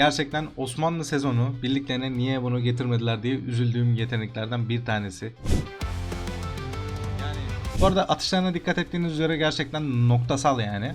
Gerçekten Osmanlı sezonu birliklerine niye bunu getirmediler diye üzüldüğüm yeteneklerden bir tanesi. Bu arada atışlarına dikkat ettiğiniz üzere gerçekten noktasal yani.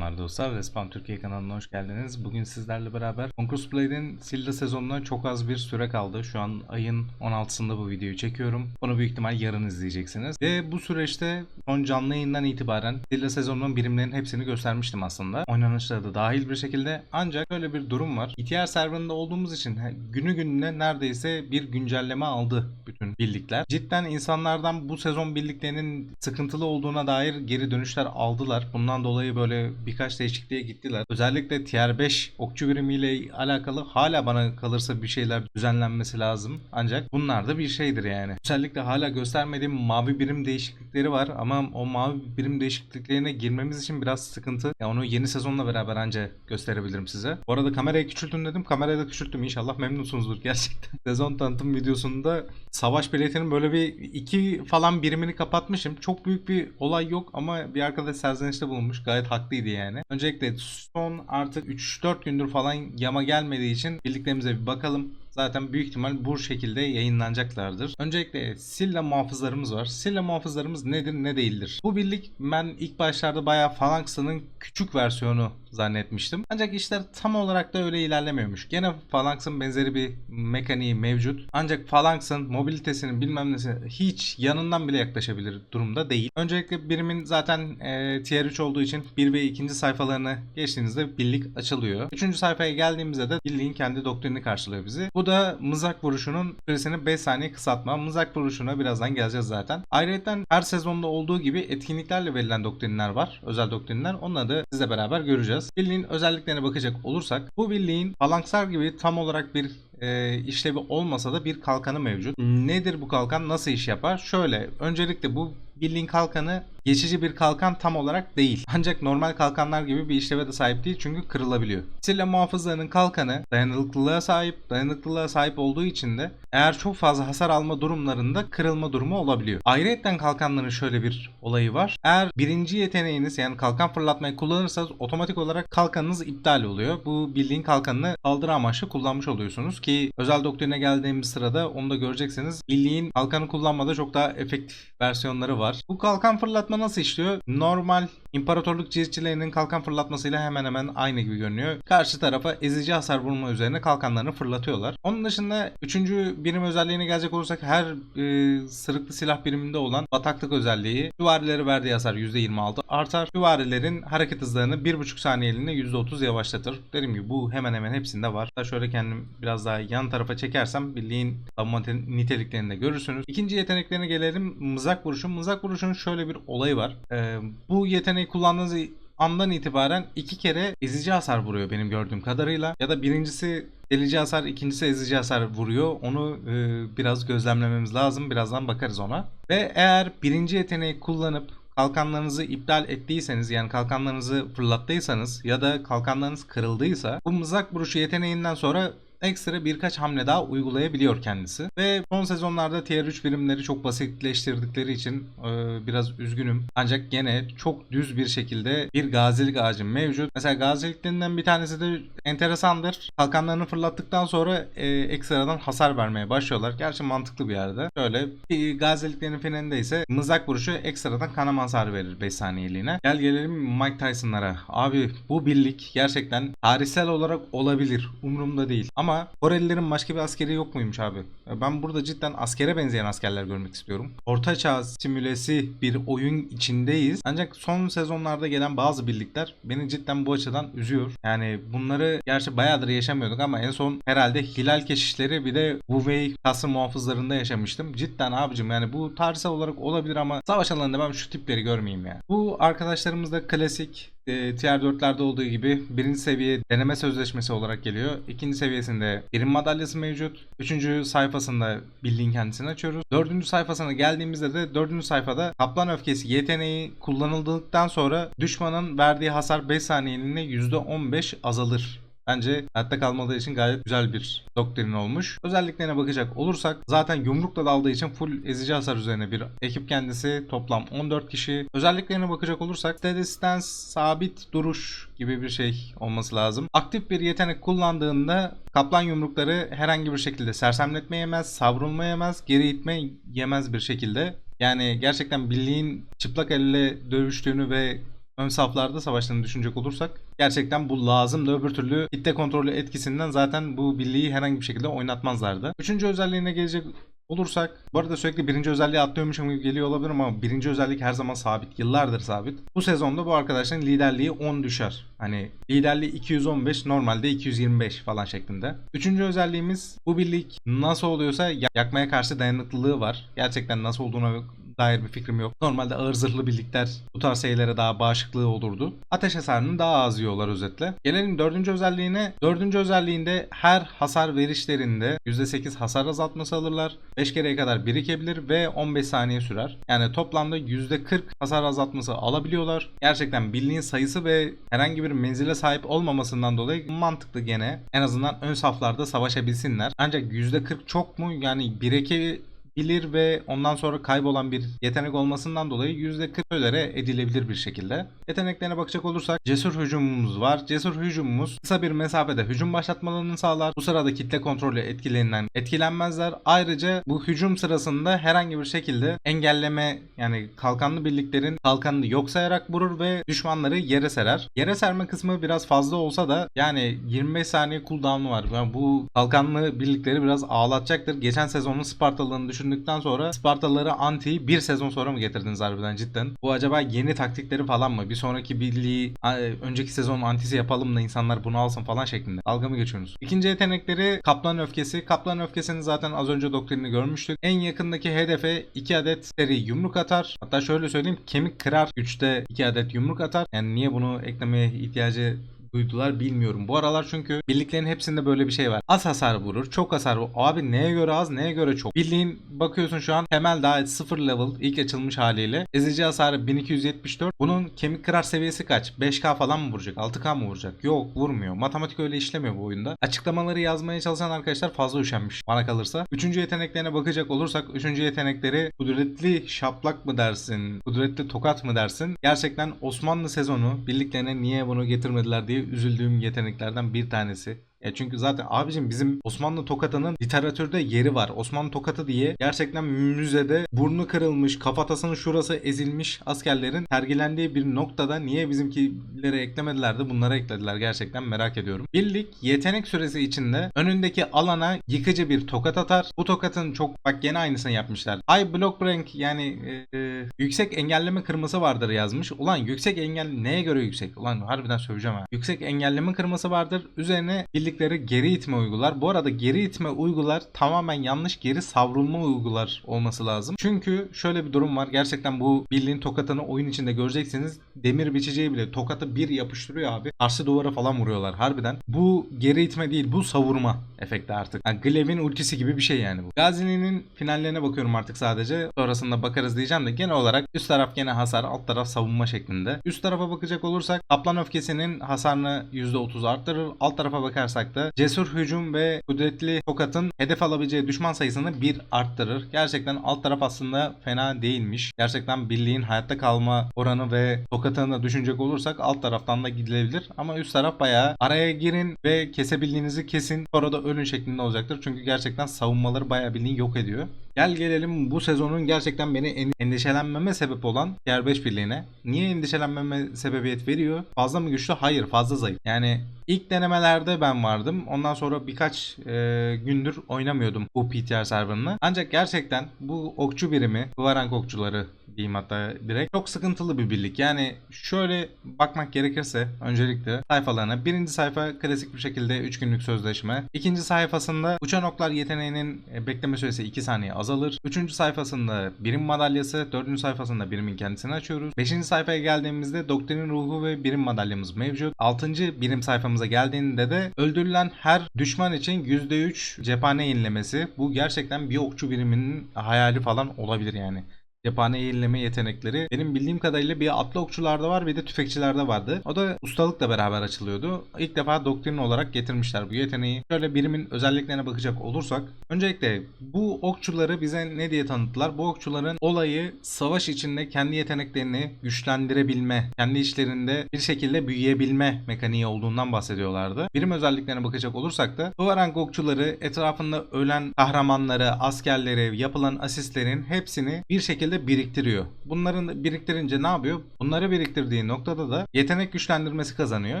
Selamlar dostlar. Respawn Türkiye kanalına hoş geldiniz. Bugün sizlerle beraber Conquest Blade'in Silda sezonuna çok az bir süre kaldı. Şu an ayın 16'sında bu videoyu çekiyorum. Bunu büyük ihtimal yarın izleyeceksiniz. Ve bu süreçte son canlı yayından itibaren Silda sezonunun birimlerinin hepsini göstermiştim aslında. Oynanışları da dahil bir şekilde. Ancak böyle bir durum var. ETR serverında olduğumuz için günü gününe neredeyse bir güncelleme aldı bütün birlikler. Cidden insanlardan bu sezon birliklerinin sıkıntılı olduğuna dair geri dönüşler aldılar. Bundan dolayı böyle birkaç değişikliğe gittiler. Özellikle Tier 5 okçu birimiyle alakalı hala bana kalırsa bir şeyler düzenlenmesi lazım. Ancak bunlar da bir şeydir yani. Özellikle hala göstermediğim mavi birim değişiklikleri var ama o mavi birim değişikliklerine girmemiz için biraz sıkıntı. Ya onu yeni sezonla beraber anca gösterebilirim size. Bu arada kamerayı küçültün dedim. Kamerayı da küçülttüm. İnşallah memnunsunuzdur gerçekten. Sezon tanıtım videosunda savaş biletinin böyle bir iki falan birimini kapatmışım. Çok büyük bir olay yok ama bir arkadaş serzenişte bulunmuş. Gayet haklıydı yani. Öncelikle son artık 3-4 gündür falan yama gelmediği için birliklerimize bir bakalım. Zaten büyük ihtimal bu şekilde yayınlanacaklardır. Öncelikle Silla muhafızlarımız var. Silla muhafızlarımız nedir ne değildir? Bu birlik ben ilk başlarda bayağı Phalanx'ın küçük versiyonu zannetmiştim. Ancak işler tam olarak da öyle ilerlemiyormuş. Gene Phalanx'ın benzeri bir mekaniği mevcut. Ancak Phalanx'ın mobilitesinin bilmem nesi hiç yanından bile yaklaşabilir durumda değil. Öncelikle birimin zaten e, tier 3 olduğu için 1 ve 2. sayfalarını geçtiğinizde birlik açılıyor. 3. sayfaya geldiğimizde de birliğin kendi doktrini karşılıyor bizi. Bu da mızrak vuruşunun süresini 5 saniye kısaltma. Mızrak vuruşuna birazdan geleceğiz zaten. Ayrıca her sezonda olduğu gibi etkinliklerle verilen doktrinler var. Özel doktrinler. Onları da sizle beraber göreceğiz. Birliğin özelliklerine bakacak olursak bu birliğin Phalanxlar gibi tam olarak bir e, işlevi olmasa da bir kalkanı mevcut. Nedir bu kalkan? Nasıl iş yapar? Şöyle, öncelikle bu birliğin kalkanı geçici bir kalkan tam olarak değil. Ancak normal kalkanlar gibi bir işleve de sahip değil çünkü kırılabiliyor. Silla muhafızlarının kalkanı dayanıklılığa sahip, dayanıklılığa sahip olduğu için de eğer çok fazla hasar alma durumlarında kırılma durumu olabiliyor. Ayrıca kalkanların şöyle bir olayı var. Eğer birinci yeteneğiniz yani kalkan fırlatmayı kullanırsanız otomatik olarak kalkanınız iptal oluyor. Bu birliğin kalkanını saldırı amaçlı kullanmış oluyorsunuz ki özel doktrine geldiğimiz sırada onu da göreceksiniz. Birliğin kalkanı kullanmada çok daha efektif versiyonları var. Bu kalkan fırlatma nasıl işliyor? Normal İmparatorluk cihazçilerinin kalkan fırlatmasıyla hemen hemen aynı gibi görünüyor. Karşı tarafa ezici hasar vurma üzerine kalkanlarını fırlatıyorlar. Onun dışında 3. birim özelliğine gelecek olursak her e, sırıklı silah biriminde olan bataklık özelliği süvarileri verdiği hasar %26 artar. Süvarilerin hareket hızlarını 1.5 saniyeliğine %30 yavaşlatır. Dediğim gibi bu hemen hemen hepsinde var. Hatta şöyle kendim biraz daha yan tarafa çekersem birliğin savunma niteliklerini de görürsünüz. İkinci yeteneklerine gelelim. Mızrak vuruşu. Mızrak vuruşunun şöyle bir olayı var. E, bu yeteneği kullandığınız andan itibaren iki kere ezici hasar vuruyor benim gördüğüm kadarıyla. Ya da birincisi delici hasar, ikincisi ezici hasar vuruyor. Onu e, biraz gözlemlememiz lazım. Birazdan bakarız ona. Ve eğer birinci yeteneği kullanıp kalkanlarınızı iptal ettiyseniz yani kalkanlarınızı fırlattıysanız ya da kalkanlarınız kırıldıysa bu mızrak vuruşu yeteneğinden sonra ekstra birkaç hamle daha uygulayabiliyor kendisi. Ve son sezonlarda tier 3 birimleri çok basitleştirdikleri için e, biraz üzgünüm. Ancak gene çok düz bir şekilde bir gazilik ağacı mevcut. Mesela gaziliklerinden bir tanesi de enteresandır. Kalkanlarını fırlattıktan sonra e, ekstradan hasar vermeye başlıyorlar. Gerçi mantıklı bir yerde. Şöyle bir gaziliklerin finalinde ise mızrak vuruşu ekstradan kanama hasarı verir 5 saniyeliğine. Gel gelelim Mike Tyson'lara. Abi bu birlik gerçekten tarihsel olarak olabilir. Umurumda değil. Ama Korelilerin başka bir askeri yok muymuş abi? Ben burada cidden askere benzeyen askerler görmek istiyorum. Orta çağ simülesi bir oyun içindeyiz. Ancak son sezonlarda gelen bazı birlikler beni cidden bu açıdan üzüyor. Yani bunları gerçi bayağıdır yaşamıyorduk ama en son herhalde hilal keşişleri bir de Wuvei kası muhafızlarında yaşamıştım. Cidden abicim yani bu tarihsel olarak olabilir ama savaş alanında ben şu tipleri görmeyeyim yani. Bu arkadaşlarımız da klasik e, Tier 4'lerde olduğu gibi birinci seviye deneme sözleşmesi olarak geliyor. İkinci seviyesinde birim madalyası mevcut. Üçüncü sayfasında bildiğin kendisini açıyoruz. Dördüncü sayfasına geldiğimizde de dördüncü sayfada Kaplan Öfkesi yeteneği kullanıldıktan sonra düşmanın verdiği hasar 5 saniyeliğine %15 azalır. Bence hayatta kalmadığı için gayet güzel bir doktrin olmuş. Özelliklerine bakacak olursak zaten yumrukla daldığı için full ezici hasar üzerine bir ekip kendisi toplam 14 kişi. Özelliklerine bakacak olursak steady stance sabit duruş gibi bir şey olması lazım. Aktif bir yetenek kullandığında kaplan yumrukları herhangi bir şekilde sersemletme yemez, savrulma yemez, geri itme yemez bir şekilde. Yani gerçekten birliğin çıplak elle dövüştüğünü ve ön saflarda savaştığını düşünecek olursak gerçekten bu lazım da öbür türlü kitle kontrolü etkisinden zaten bu birliği herhangi bir şekilde oynatmazlardı. Üçüncü özelliğine gelecek olursak bu arada sürekli birinci özelliği atlıyormuşum gibi geliyor olabilir ama birinci özellik her zaman sabit. Yıllardır sabit. Bu sezonda bu arkadaşların liderliği 10 düşer. Hani liderliği 215 normalde 225 falan şeklinde. Üçüncü özelliğimiz bu birlik nasıl oluyorsa ya- yakmaya karşı dayanıklılığı var. Gerçekten nasıl olduğuna dair bir fikrim yok. Normalde ağır zırhlı birlikler bu tarz şeylere daha bağışıklığı olurdu. Ateş hasarını daha az yiyorlar özetle. Gelelim dördüncü özelliğine. Dördüncü özelliğinde her hasar verişlerinde %8 hasar azaltması alırlar. 5 kereye kadar birikebilir ve 15 saniye sürer. Yani toplamda %40 hasar azaltması alabiliyorlar. Gerçekten birliğin sayısı ve herhangi bir menzile sahip olmamasından dolayı mantıklı gene. En azından ön saflarda savaşabilsinler. Ancak %40 çok mu? Yani bireke bilir ve ondan sonra kaybolan bir yetenek olmasından dolayı %40 tolere edilebilir bir şekilde. Yeteneklerine bakacak olursak cesur hücumumuz var. Cesur hücumumuz kısa bir mesafede hücum başlatmalarını sağlar. Bu sırada kitle kontrolü etkilerinden etkilenmezler. Ayrıca bu hücum sırasında herhangi bir şekilde engelleme yani kalkanlı birliklerin kalkanını yok sayarak vurur ve düşmanları yere serer. Yere serme kısmı biraz fazla olsa da yani 25 saniye cooldown'u var. Yani bu kalkanlı birlikleri biraz ağlatacaktır. Geçen sezonun Spartalı'nı düşündükten sonra Spartalıları anti bir sezon sonra mı getirdiniz harbiden cidden? Bu acaba yeni taktikleri falan mı? Bir sonraki birliği a- önceki sezonun antisi yapalım da insanlar bunu alsın falan şeklinde. Dalga mı geçiyorsunuz? İkinci yetenekleri Kaplan Öfkesi. Kaplan Öfkesi'ni zaten az önce doktrinini görmüştük. En yakındaki hedefe 2 adet seri yumruk atar. Hatta şöyle söyleyeyim kemik kırar güçte 2 adet yumruk atar. Yani niye bunu eklemeye ihtiyacı duydular bilmiyorum. Bu aralar çünkü birliklerin hepsinde böyle bir şey var. Az hasar vurur, çok hasar vurur. Abi neye göre az, neye göre çok? Birliğin bakıyorsun şu an temel daha 0 level ilk açılmış haliyle. Ezici hasarı 1274. Bunun kemik kırar seviyesi kaç? 5k falan mı vuracak? 6k mı vuracak? Yok vurmuyor. Matematik öyle işlemiyor bu oyunda. Açıklamaları yazmaya çalışan arkadaşlar fazla üşenmiş bana kalırsa. Üçüncü yeteneklerine bakacak olursak üçüncü yetenekleri kudretli şaplak mı dersin? Kudretli tokat mı dersin? Gerçekten Osmanlı sezonu birliklerine niye bunu getirmediler diye üzüldüğüm yeteneklerden bir tanesi. Ya çünkü zaten abicim bizim Osmanlı tokatının literatürde yeri var. Osmanlı tokatı diye gerçekten müzede burnu kırılmış, kafatasının şurası ezilmiş askerlerin sergilendiği bir noktada niye bizimkilere eklemediler de bunlara eklediler gerçekten merak ediyorum. Birlik yetenek süresi içinde önündeki alana yıkıcı bir tokat atar. Bu tokatın çok bak gene aynısını yapmışlar. High block rank yani e, e, yüksek engelleme kırması vardır yazmış. Ulan yüksek engel neye göre yüksek? Ulan harbiden söyleyeceğim ha. Yüksek engelleme kırması vardır. Üzerine birlikleri geri itme uygular. Bu arada geri itme uygular tamamen yanlış geri savrulma uygular olması lazım. Çünkü şöyle bir durum var. Gerçekten bu birliğin tokatını oyun içinde göreceksiniz. Demir biçeceği bile tokatı bir yapıştırıyor abi. Karşı duvara falan vuruyorlar harbiden. Bu geri itme değil bu savurma efekti artık. Yani Glaive'in ultisi gibi bir şey yani bu. Gazini'nin finallerine bakıyorum artık sadece. Sonrasında bakarız diyeceğim de genel olarak üst taraf gene hasar, alt taraf savunma şeklinde. Üst tarafa bakacak olursak Kaplan öfkesinin hasarını %30 arttırır. Alt tarafa bakarsak da cesur hücum ve kudretli tokatın hedef alabileceği düşman sayısını bir arttırır. Gerçekten alt taraf aslında fena değilmiş. Gerçekten birliğin hayatta kalma oranı ve tokatını da düşünecek olursak alt taraftan da gidilebilir. Ama üst taraf bayağı araya girin ve kesebildiğinizi kesin. Sonra da ölün şeklinde olacaktır. Çünkü gerçekten savunmaları bayağı bildiğin yok ediyor. Gel gelelim bu sezonun gerçekten beni en- endişelenmeme sebep olan Tier 5 birliğine. Niye endişelenmeme sebebiyet veriyor? Fazla mı güçlü? Hayır fazla zayıf. Yani ilk denemelerde ben vardım. Ondan sonra birkaç e, gündür oynamıyordum bu PTR serverını. Ancak gerçekten bu okçu birimi, Varank okçuları diyeyim hatta direkt. Çok sıkıntılı bir birlik. Yani şöyle bakmak gerekirse öncelikle sayfalarına. Birinci sayfa klasik bir şekilde 3 günlük sözleşme. İkinci sayfasında uçan oklar yeteneğinin e, bekleme süresi 2 saniye azalır. Üçüncü sayfasında birim madalyası. Dördüncü sayfasında birimin kendisini açıyoruz. Beşinci sayfaya geldiğimizde doktrinin ruhu ve birim madalyamız mevcut. Altıncı birim sayfamıza geldiğinde de öldürülen her düşman için %3 cephane yenilemesi. Bu gerçekten bir okçu biriminin hayali falan olabilir yani. Cephane yenileme yetenekleri benim bildiğim kadarıyla bir atlı okçularda var bir de tüfekçilerde vardı. O da ustalıkla beraber açılıyordu. İlk defa doktrin olarak getirmişler bu yeteneği. Şöyle birimin özelliklerine bakacak olursak öncelikle bu okçuları bize ne diye tanıttılar? Bu okçuların olayı savaş içinde kendi yeteneklerini güçlendirebilme, kendi işlerinde bir şekilde büyüyebilme mekaniği olduğundan bahsediyorlardı. Birim özelliklerine bakacak olursak da Duvarang okçuları etrafında ölen kahramanları, askerleri, yapılan asistlerin hepsini bir şekilde biriktiriyor. Bunların biriktirince ne yapıyor? Bunları biriktirdiği noktada da yetenek güçlendirmesi kazanıyor.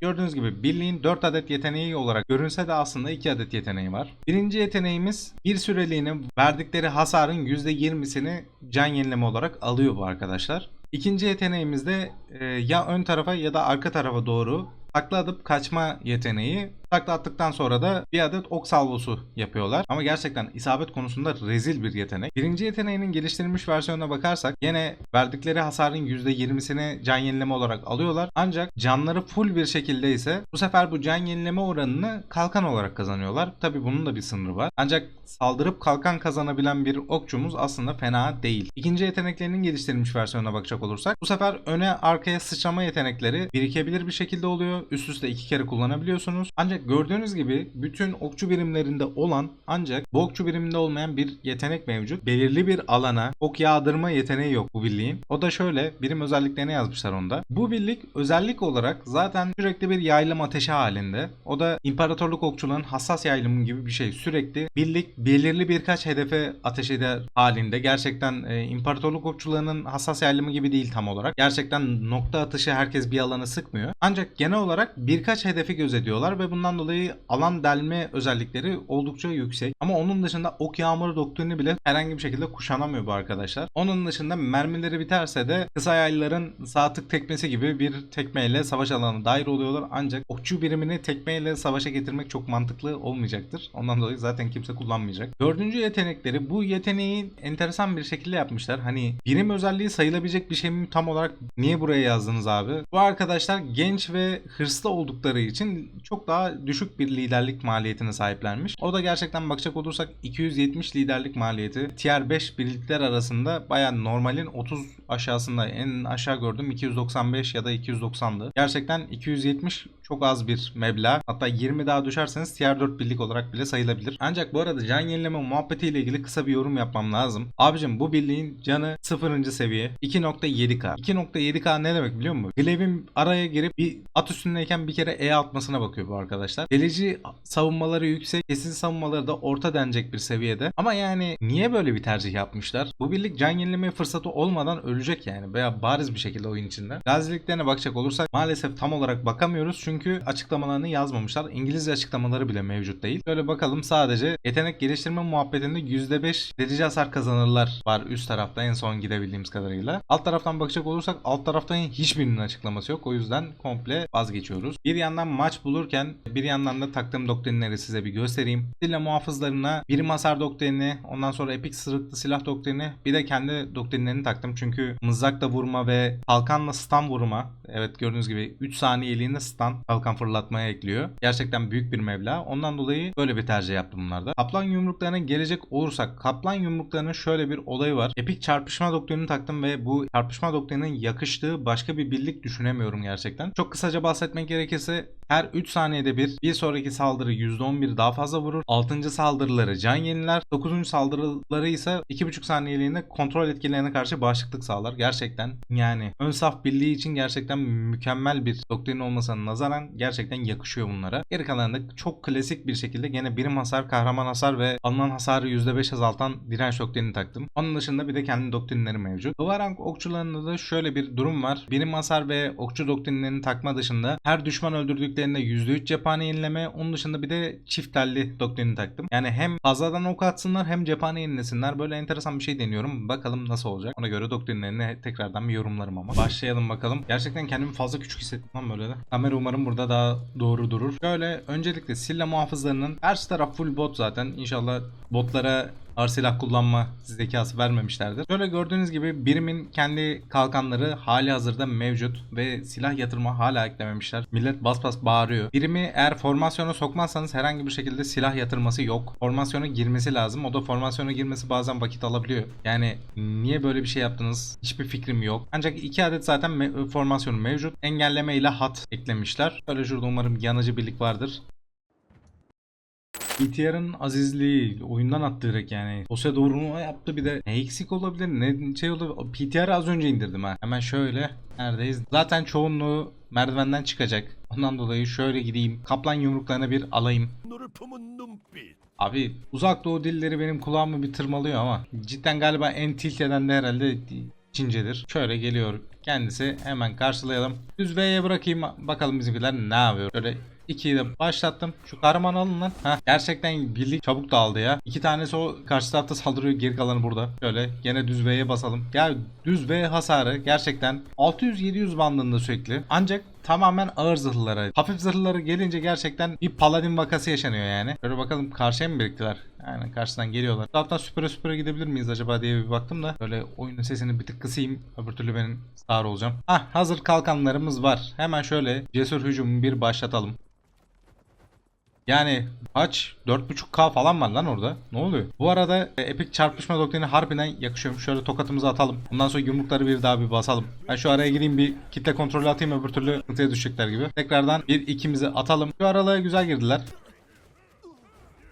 Gördüğünüz gibi birliğin 4 adet yeteneği olarak görünse de aslında 2 adet yeteneği var. Birinci yeteneğimiz bir süreliğine verdikleri hasarın %20'sini can yenileme olarak alıyor bu arkadaşlar. İkinci yeteneğimiz de e, ya ön tarafa ya da arka tarafa doğru takla atıp kaçma yeteneği. Takla attıktan sonra da bir adet ok salvosu yapıyorlar. Ama gerçekten isabet konusunda rezil bir yetenek. Birinci yeteneğinin geliştirilmiş versiyonuna bakarsak yine verdikleri hasarın %20'sini can yenileme olarak alıyorlar. Ancak canları full bir şekilde ise bu sefer bu can yenileme oranını kalkan olarak kazanıyorlar. Tabi bunun da bir sınırı var. Ancak saldırıp kalkan kazanabilen bir okçumuz aslında fena değil. İkinci yeteneklerinin geliştirilmiş versiyonuna bakacak olursak bu sefer öne arkaya sıçrama yetenekleri birikebilir bir şekilde oluyor. Üst üste iki kere kullanabiliyorsunuz. Ancak gördüğünüz gibi bütün okçu birimlerinde olan ancak bu okçu biriminde olmayan bir yetenek mevcut. Belirli bir alana ok yağdırma yeteneği yok bu birliğin. O da şöyle birim özelliklerini yazmışlar onda. Bu birlik özellik olarak zaten sürekli bir yaylım ateşi halinde. O da imparatorluk okçuların hassas yaylımı gibi bir şey. Sürekli birlik belirli birkaç hedefe ateş eder halinde. Gerçekten e, imparatorluk okçularının hassas yaylımı gibi değil tam olarak. Gerçekten nokta atışı herkes bir alanı sıkmıyor. Ancak genel olarak birkaç hedefi gözetiyorlar ve bundan dolayı alan delme özellikleri oldukça yüksek. Ama onun dışında ok yağmuru doktrini bile herhangi bir şekilde kuşanamıyor bu arkadaşlar. Onun dışında mermileri biterse de kısa yaylıların sağ tık tekmesi gibi bir tekmeyle savaş alanına dair oluyorlar. Ancak okçu birimini tekmeyle savaşa getirmek çok mantıklı olmayacaktır. Ondan dolayı zaten kimse kullanmayacak. Dördüncü yetenekleri bu yeteneği enteresan bir şekilde yapmışlar. Hani birim özelliği sayılabilecek bir şey mi tam olarak niye buraya yazdınız abi? Bu arkadaşlar genç ve hırslı oldukları için çok daha düşük bir liderlik maliyetine sahiplenmiş. O da gerçekten bakacak olursak 270 liderlik maliyeti. Tier 5 birlikler arasında baya normalin 30 aşağısında en aşağı gördüm 295 ya da 290'dı. Gerçekten 270 çok az bir meblağ. Hatta 20 daha düşerseniz tier 4 birlik olarak bile sayılabilir. Ancak bu arada can yenileme muhabbetiyle ilgili kısa bir yorum yapmam lazım. Abicim bu birliğin canı 0. seviye 2.7k. 2.7k ne demek biliyor musun? Glaive'in araya girip bir at üstündeyken bir kere E atmasına bakıyor bu arkadaşlar. Delici savunmaları yüksek, kesin savunmaları da orta denecek bir seviyede. Ama yani niye böyle bir tercih yapmışlar? Bu birlik can yenileme fırsatı olmadan ölecek yani veya bariz bir şekilde oyun içinde. Gaziliklerine bakacak olursak maalesef tam olarak bakamıyoruz çünkü açıklamalarını yazmamışlar. İngilizce açıklamaları bile mevcut değil. Böyle bakalım sadece yetenek geliştirme muhabbetinde %5 delici hasar kazanırlar var üst tarafta en son gidebildiğimiz kadarıyla. Alt taraftan bakacak olursak alt taraftan hiçbirinin açıklaması yok. O yüzden komple vazgeçiyoruz. Bir yandan maç bulurken bir yandan da taktığım doktrinleri size bir göstereyim. Silah muhafızlarına birim hasar doktrini, ondan sonra epik sırıklı silah doktrini, bir de kendi doktrinlerini taktım. Çünkü mızrakla vurma ve kalkanla stun vurma. Evet gördüğünüz gibi 3 saniyeliğinde stun kalkan fırlatmaya ekliyor. Gerçekten büyük bir meblağ. Ondan dolayı böyle bir tercih yaptım bunlarda. Kaplan yumruklarına gelecek olursak kaplan yumruklarının şöyle bir olayı var. Epik çarpışma doktrinini taktım ve bu çarpışma doktrininin yakıştığı başka bir birlik düşünemiyorum gerçekten. Çok kısaca bahsetmek gerekirse her 3 saniyede bir bir sonraki saldırı %11 daha fazla vurur. 6. saldırıları can yeniler. 9. saldırıları ise 2,5 saniyeliğinde kontrol etkilerine karşı bağışıklık sağlar. Gerçekten yani ön saf birliği için gerçekten mükemmel bir doktrin olmasına nazaran gerçekten yakışıyor bunlara. Geri kalanında çok klasik bir şekilde gene birim hasar, kahraman hasar ve alınan hasarı %5 azaltan direnç doktrini taktım. Onun dışında bir de kendi doktrinleri mevcut. Duvarang okçularında da şöyle bir durum var. Birim hasar ve okçu doktrinlerini takma dışında her düşman öldürdüklerinde %3 cephane yenileme. Onun dışında bir de çift telli doktrini taktım. Yani hem fazladan ok atsınlar hem cephane yenilesinler. Böyle enteresan bir şey deniyorum. Bakalım nasıl olacak. Ona göre doktrinlerini tekrardan bir yorumlarım ama. Başlayalım bakalım. Gerçekten kendimi fazla küçük hissettim lan böyle de. Kamera umarım burada daha doğru durur. Şöyle öncelikle Silla muhafızlarının her taraf full bot zaten. İnşallah botlara ağır silah kullanma zekası vermemişlerdir. Şöyle gördüğünüz gibi birimin kendi kalkanları hali hazırda mevcut ve silah yatırma hala eklememişler. Millet bas bas bağırıyor. Birimi eğer formasyona sokmazsanız herhangi bir şekilde silah yatırması yok. Formasyona girmesi lazım. O da formasyona girmesi bazen vakit alabiliyor. Yani niye böyle bir şey yaptınız? Hiçbir fikrim yok. Ancak iki adet zaten me- formasyonu mevcut. Engelleme ile hat eklemişler. Böyle şurada umarım yanıcı birlik vardır. ETR'ın azizliği oyundan attı direkt yani. Ose doğruma yaptı bir de. Ne eksik olabilir ne şey olabilir. PTR'ı az önce indirdim ha. Hemen şöyle. Neredeyiz? Zaten çoğunluğu merdivenden çıkacak. Ondan dolayı şöyle gideyim. Kaplan yumruklarına bir alayım. Abi uzak doğu dilleri benim kulağımı bir tırmalıyor ama cidden galiba en tilt eden de herhalde Çincedir. Şöyle geliyor kendisi hemen karşılayalım. Düz V'ye bırakayım bakalım bizimkiler ne yapıyor. Şöyle ikiyi de başlattım. Şu kahraman alın lan. Heh, gerçekten birlik çabuk dağıldı ya. İki tanesi o karşı tarafta saldırıyor geri kalanı burada. Şöyle gene düz V'ye basalım. Ya düz V hasarı gerçekten 600-700 bandında sürekli. Ancak tamamen ağır zırhlılara. Hafif zırhlılara gelince gerçekten bir paladin vakası yaşanıyor yani. Şöyle bakalım karşıya mı biriktiler? Aynen karşıdan geliyorlar. Taraftan süpüre süpüre gidebilir miyiz acaba diye bir baktım da. Böyle oyunun sesini bir tık kısayım. Öbür türlü ben sağır olacağım. Ah hazır kalkanlarımız var. Hemen şöyle cesur hücumu bir başlatalım. Yani kaç? 4.5k falan var lan orada. Ne oluyor? Bu arada e, epik çarpışma doktrini harbiden yakışıyormuş. Şöyle tokatımızı atalım. Ondan sonra yumrukları bir daha bir basalım. Ben şu araya gireyim bir kitle kontrolü atayım öbür türlü sıkıntıya düşecekler gibi. Tekrardan bir ikimizi atalım. Şu aralığa güzel girdiler.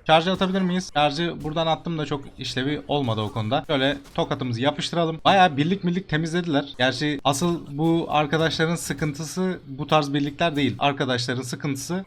Şarjı atabilir miyiz? Şarjı buradan attım da çok işlevi olmadı o konuda. Şöyle tokatımızı yapıştıralım. Baya birlik birlik temizlediler. Gerçi asıl bu arkadaşların sıkıntısı bu tarz birlikler değil. Arkadaşların sıkıntısı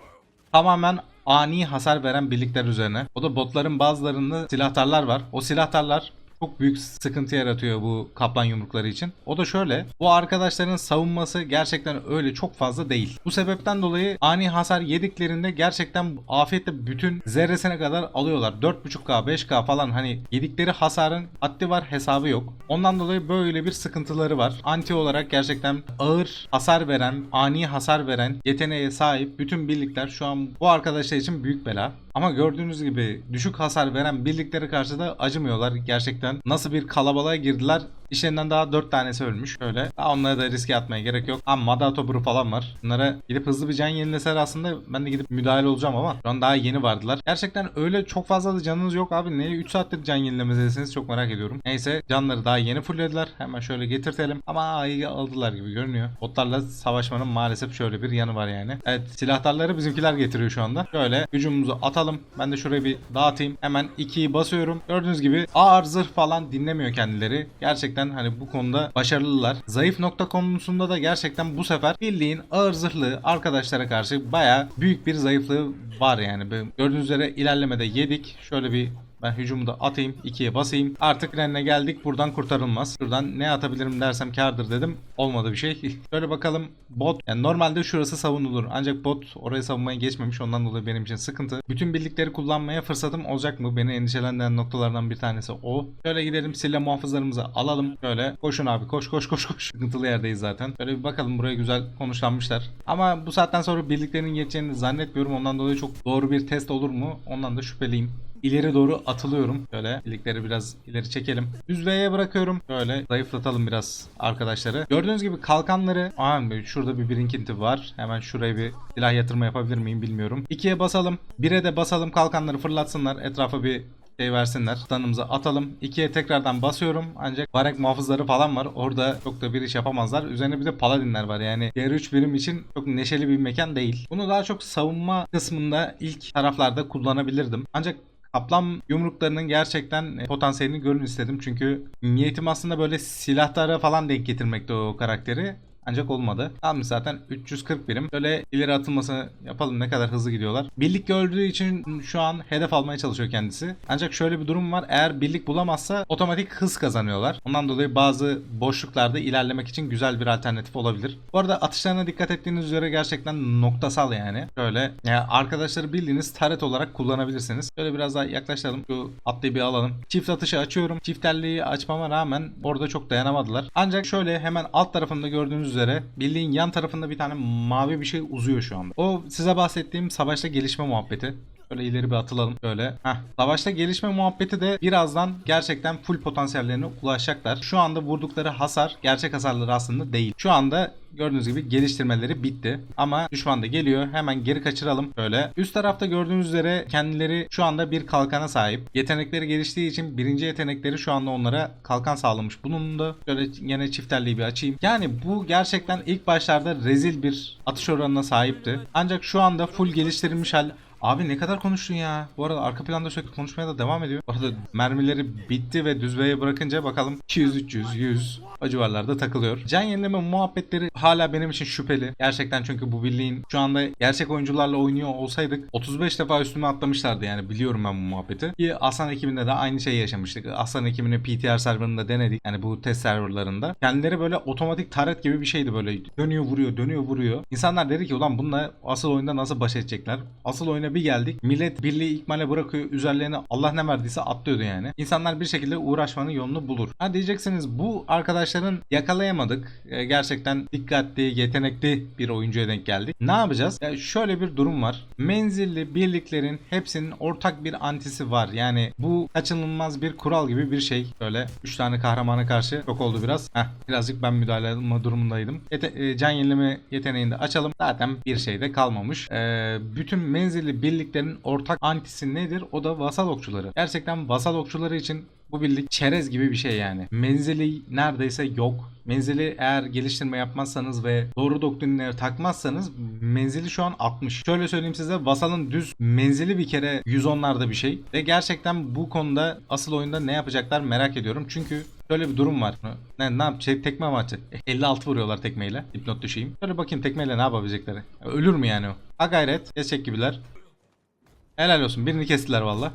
tamamen ani hasar veren birlikler üzerine. O da botların bazılarında silahtarlar var. O silahtarlar çok büyük sıkıntı yaratıyor bu kaplan yumrukları için. O da şöyle. Bu arkadaşların savunması gerçekten öyle çok fazla değil. Bu sebepten dolayı ani hasar yediklerinde gerçekten afiyetle bütün zerresine kadar alıyorlar. 4.5K 5K falan hani yedikleri hasarın haddi var hesabı yok. Ondan dolayı böyle bir sıkıntıları var. Anti olarak gerçekten ağır hasar veren, ani hasar veren yeteneğe sahip bütün birlikler şu an bu arkadaşlar için büyük bela. Ama gördüğünüz gibi düşük hasar veren birliklere karşı da acımıyorlar gerçekten. Nasıl bir kalabalığa girdiler İşlerinden daha 4 tanesi ölmüş. Daha onlara da riske atmaya gerek yok. Ama Madato Buru falan var. Bunlara gidip hızlı bir can yenileseler aslında ben de gidip müdahale olacağım ama şu an daha yeni vardılar. Gerçekten öyle çok fazla da canınız yok abi. Neye 3 saattir can yenilemesiniz çok merak ediyorum. Neyse canları daha yeni fulllediler. Hemen şöyle getirtelim. Ama iyi aldılar gibi görünüyor. Botlarla savaşmanın maalesef şöyle bir yanı var yani. Evet silahtarları bizimkiler getiriyor şu anda. Şöyle hücumumuzu atalım. Ben de şurayı bir dağıtayım. Hemen 2'yi basıyorum. Gördüğünüz gibi ağır zırh falan dinlemiyor kendileri. Gerçekten hani bu konuda başarılılar. Zayıf nokta konusunda da gerçekten bu sefer bildiğin ağır zırhlı arkadaşlara karşı baya büyük bir zayıflığı var yani. Gördüğünüz üzere ilerlemede yedik. Şöyle bir ben hücumu da atayım. ikiye basayım. Artık Ren'e geldik. Buradan kurtarılmaz. Şuradan ne atabilirim dersem kardır dedim. Olmadı bir şey. Şöyle bakalım. Bot. Yani normalde şurası savunulur. Ancak bot oraya savunmaya geçmemiş. Ondan dolayı benim için sıkıntı. Bütün birlikleri kullanmaya fırsatım olacak mı? Beni endişelendiren noktalardan bir tanesi o. Şöyle gidelim. Sille muhafızlarımızı alalım. Şöyle koşun abi. Koş koş koş koş. Sıkıntılı yerdeyiz zaten. Şöyle bir bakalım. Buraya güzel konuşlanmışlar. Ama bu saatten sonra birliklerin geçeceğini zannetmiyorum. Ondan dolayı çok doğru bir test olur mu? Ondan da şüpheliyim ileri doğru atılıyorum. Şöyle birlikleri biraz ileri çekelim. Düz V'ye bırakıyorum. Şöyle zayıflatalım biraz arkadaşları. Gördüğünüz gibi kalkanları... Aa şurada bir birinkinti var. Hemen şuraya bir silah yatırma yapabilir miyim bilmiyorum. 2'ye basalım. 1'e de basalım kalkanları fırlatsınlar. Etrafa bir şey versinler. Tanımızı atalım. 2'ye tekrardan basıyorum. Ancak barek muhafızları falan var. Orada çok da bir iş yapamazlar. Üzerine bir de paladinler var. Yani diğer 3 birim için çok neşeli bir mekan değil. Bunu daha çok savunma kısmında ilk taraflarda kullanabilirdim. Ancak Kaplan yumruklarının gerçekten e, potansiyelini görün istedim. Çünkü niyetim aslında böyle silahlara falan denk getirmekte o karakteri. Ancak olmadı. Tamam zaten 340 birim. Böyle ileri atılması yapalım ne kadar hızlı gidiyorlar. Birlik gördüğü için şu an hedef almaya çalışıyor kendisi. Ancak şöyle bir durum var. Eğer birlik bulamazsa otomatik hız kazanıyorlar. Ondan dolayı bazı boşluklarda ilerlemek için güzel bir alternatif olabilir. Bu arada atışlarına dikkat ettiğiniz üzere gerçekten noktasal yani. Şöyle yani arkadaşları bildiğiniz taret olarak kullanabilirsiniz. Şöyle biraz daha yaklaşalım. Şu atlıyı bir alalım. Çift atışı açıyorum. Çift elliyi açmama rağmen orada çok dayanamadılar. Ancak şöyle hemen alt tarafında gördüğünüz üzere bildiğin yan tarafında bir tane mavi bir şey uzuyor şu anda. O size bahsettiğim savaşta gelişme muhabbeti. Böyle ileri bir atılalım. Böyle. Heh. Savaşta gelişme muhabbeti de birazdan gerçekten full potansiyellerine ulaşacaklar. Şu anda vurdukları hasar gerçek hasarları aslında değil. Şu anda gördüğünüz gibi geliştirmeleri bitti. Ama düşman da geliyor. Hemen geri kaçıralım. Böyle. Üst tarafta gördüğünüz üzere kendileri şu anda bir kalkana sahip. Yetenekleri geliştiği için birinci yetenekleri şu anda onlara kalkan sağlamış. Bunun da şöyle yine çifterliği bir açayım. Yani bu gerçekten ilk başlarda rezil bir atış oranına sahipti. Ancak şu anda full geliştirilmiş hal Abi ne kadar konuştun ya. Bu arada arka planda sürekli konuşmaya da devam ediyor. Bu arada mermileri bitti ve düzveye bırakınca bakalım 200, 300, 100 o civarlarda takılıyor. Can yenileme muhabbetleri hala benim için şüpheli. Gerçekten çünkü bu birliğin şu anda gerçek oyuncularla oynuyor olsaydık 35 defa üstüme atlamışlardı yani biliyorum ben bu muhabbeti. Ki Aslan ekibinde de aynı şeyi yaşamıştık. Aslan ekibini PTR serverında denedik. Yani bu test serverlarında. Kendileri böyle otomatik taret gibi bir şeydi böyle. Dönüyor vuruyor dönüyor vuruyor. İnsanlar dedi ki ulan bununla asıl oyunda nasıl baş edecekler? Asıl oyuna bir geldik. Millet birliği ikmale bırakıyor. Üzerlerine Allah ne verdiyse atlıyordu yani. İnsanlar bir şekilde uğraşmanın yolunu bulur. Ha diyeceksiniz bu arkadaşların yakalayamadık. Ee, gerçekten dikkatli, yetenekli bir oyuncuya denk geldik. Ne yapacağız? Ya şöyle bir durum var. Menzilli birliklerin hepsinin ortak bir antisi var. Yani bu kaçınılmaz bir kural gibi bir şey. Böyle 3 tane kahramana karşı çok oldu biraz. Heh, birazcık ben müdahale etme durumundaydım. Yete- e, can yenileme yeteneğini de açalım. Zaten bir şey de kalmamış. Ee, bütün menzilli birliklerin ortak antisi nedir? O da vasal okçuları. Gerçekten vasal okçuları için bu birlik çerez gibi bir şey yani. Menzili neredeyse yok. Menzili eğer geliştirme yapmazsanız ve doğru doktrinleri takmazsanız menzili şu an 60. Şöyle söyleyeyim size Vasal'ın düz menzili bir kere 110'larda bir şey. Ve gerçekten bu konuda asıl oyunda ne yapacaklar merak ediyorum. Çünkü Şöyle bir durum var. Ne, ne yap? Şey, tekme mi atacak? 56 vuruyorlar tekmeyle. Dipnot düşeyim. Şöyle bakayım tekmeyle ne yapabilecekleri. Ölür mü yani o? Ha gayret. Geçecek gibiler. Helal olsun. Birini kestiler valla.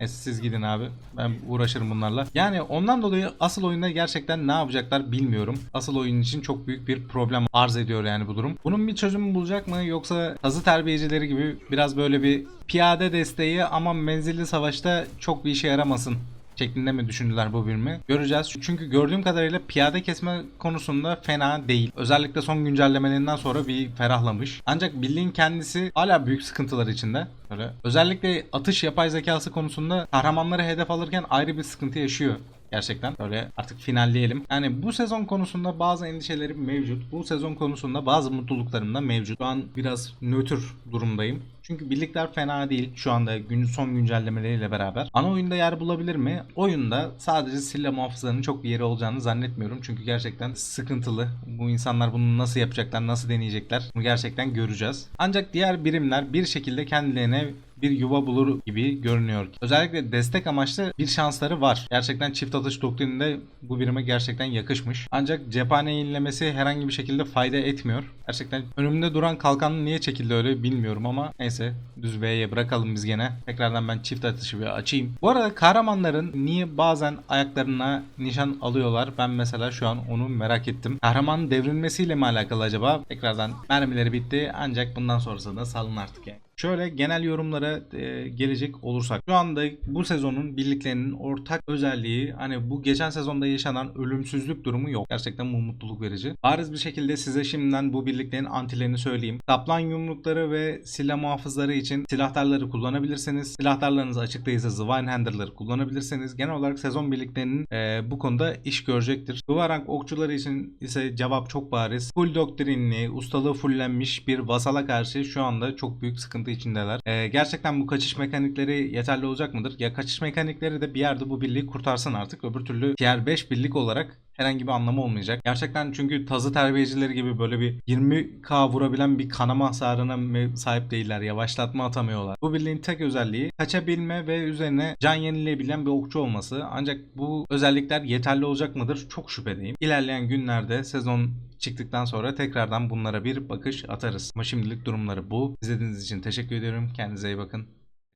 Neyse siz gidin abi. Ben uğraşırım bunlarla. Yani ondan dolayı asıl oyunda gerçekten ne yapacaklar bilmiyorum. Asıl oyun için çok büyük bir problem arz ediyor yani bu durum. Bunun bir çözümü bulacak mı yoksa kazı terbiyecileri gibi biraz böyle bir piyade desteği ama menzilli savaşta çok bir işe yaramasın şeklinde mi düşündüler bu birimi? Göreceğiz. Çünkü gördüğüm kadarıyla piyade kesme konusunda fena değil. Özellikle son güncellemelerinden sonra bir ferahlamış. Ancak birliğin kendisi hala büyük sıkıntılar içinde. Böyle. Özellikle atış yapay zekası konusunda kahramanları hedef alırken ayrı bir sıkıntı yaşıyor gerçekten. Böyle artık finalleyelim. Yani bu sezon konusunda bazı endişelerim mevcut. Bu sezon konusunda bazı mutluluklarım da mevcut. Şu an biraz nötr durumdayım. Çünkü birlikler fena değil şu anda gün son güncellemeleriyle beraber. Ana oyunda yer bulabilir mi? Oyunda sadece Silla muhafızlarının çok bir yeri olacağını zannetmiyorum. Çünkü gerçekten sıkıntılı. Bu insanlar bunu nasıl yapacaklar, nasıl deneyecekler? Bunu gerçekten göreceğiz. Ancak diğer birimler bir şekilde kendilerine bir yuva bulur gibi görünüyor. Özellikle destek amaçlı bir şansları var. Gerçekten çift atış doktrininde bu birime gerçekten yakışmış. Ancak cephane yenilemesi herhangi bir şekilde fayda etmiyor. Gerçekten önümde duran kalkanın niye çekildi öyle bilmiyorum ama neyse düz V'ye bırakalım biz gene. Tekrardan ben çift atışı bir açayım. Bu arada kahramanların niye bazen ayaklarına nişan alıyorlar? Ben mesela şu an onu merak ettim. Kahramanın devrilmesiyle mi alakalı acaba? Tekrardan mermileri bitti ancak bundan sonrasında salın artık yani. Şöyle genel yorumlara e, gelecek olursak. Şu anda bu sezonun birliklerinin ortak özelliği hani bu geçen sezonda yaşanan ölümsüzlük durumu yok. Gerçekten bu mutluluk verici. Bariz bir şekilde size şimdiden bu birliklerin antilerini söyleyeyim. Kaplan yumrukları ve silah muhafızları için silahtarları kullanabilirsiniz. Silahtarlarınız açık değilse Zwinehander'ları kullanabilirsiniz. Genel olarak sezon birliklerinin e, bu konuda iş görecektir. Duvarank okçuları için ise cevap çok bariz. Full doktrinli, ustalığı fullenmiş bir vasala karşı şu anda çok büyük sıkıntı içindeler. Ee, gerçekten bu kaçış mekanikleri yeterli olacak mıdır? Ya kaçış mekanikleri de bir yerde bu birliği kurtarsın artık. Öbür türlü tier 5 birlik olarak herhangi bir anlamı olmayacak. Gerçekten çünkü tazı terbiyecileri gibi böyle bir 20k vurabilen bir kanama hasarına sahip değiller. Yavaşlatma atamıyorlar. Bu birliğin tek özelliği kaçabilme ve üzerine can yenileyebilen bir okçu olması. Ancak bu özellikler yeterli olacak mıdır? Çok şüphedeyim. İlerleyen günlerde sezon çıktıktan sonra tekrardan bunlara bir bakış atarız. Ama şimdilik durumları bu. İzlediğiniz için teşekkür ediyorum. Kendinize iyi bakın.